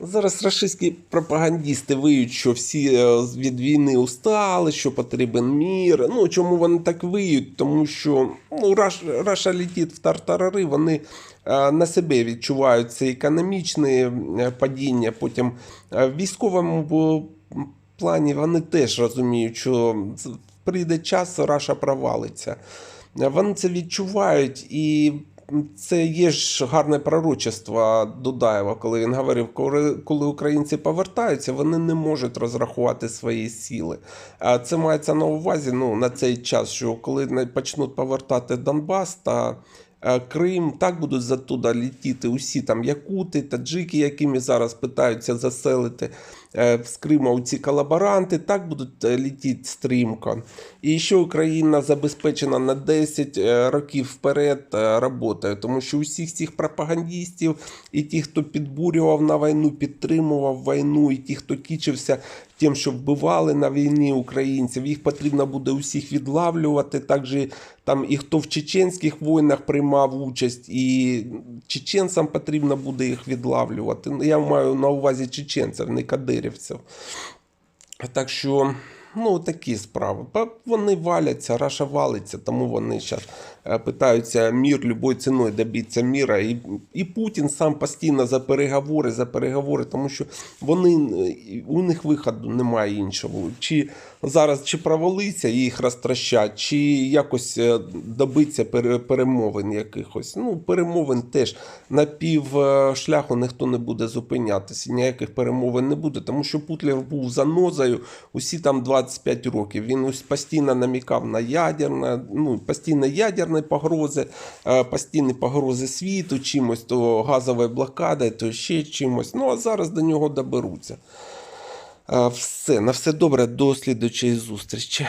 Зараз рашистські пропагандісти виють, що всі е, від війни устали, що потрібен мір. Ну чому вони так виють? Тому що ну, Раш, Раша летить в тартарари, вони е, на себе відчувають це економічне е, падіння. Потім в військовому плані вони теж розуміють, що прийде час, Раша провалиться. Вони це відчувають і. Це є ж гарне пророчество Дудаєва, коли він говорив, коли, українці повертаються, вони не можуть розрахувати свої сили. А це мається на увазі ну, на цей час, що коли почнуть повертати Донбас та Крим, так будуть затуда літіти усі там якути, таджики, якими зараз питаються заселити е, з Криму ці колаборанти, так будуть е, літіти стрімко. І ще Україна забезпечена на 10 е, років вперед е, роботою, тому що усіх цих пропагандистів і ті, хто підбурював на війну, підтримував війну, і ті, хто кічився тим, що вбивали на війні українців, їх потрібно буде усіх відлавлювати. Також там і хто в чеченських війнах приймав участь, і чеченцям потрібно буде їх відлавлювати. Я маю на увазі чеченців, не кадирівців. Так що, ну, такі справи. Вони валяться, Раша валиться, тому вони зараз питаються мір любою ціною добитися міра. І, і Путін сам постійно за переговори, за переговори, тому що вони, е, у них виходу немає іншого. Чи зараз чи провалиться і їх розтращать, чи якось е, добиться перемовин якихось. Ну, перемовин теж на пів е, шляху ніхто не буде зупинятися, ніяких перемовин не буде, тому що Путлер був занозою усі там 25 років. Він ось постійно намікав на ядерне, ну, постійно ядерні погрози, е, постійні погрози світу чимось, то газової блокади, то ще чимось. Ну, а зараз до нього доберуться. Е, Все, на все добре, до слідчої зустрічі.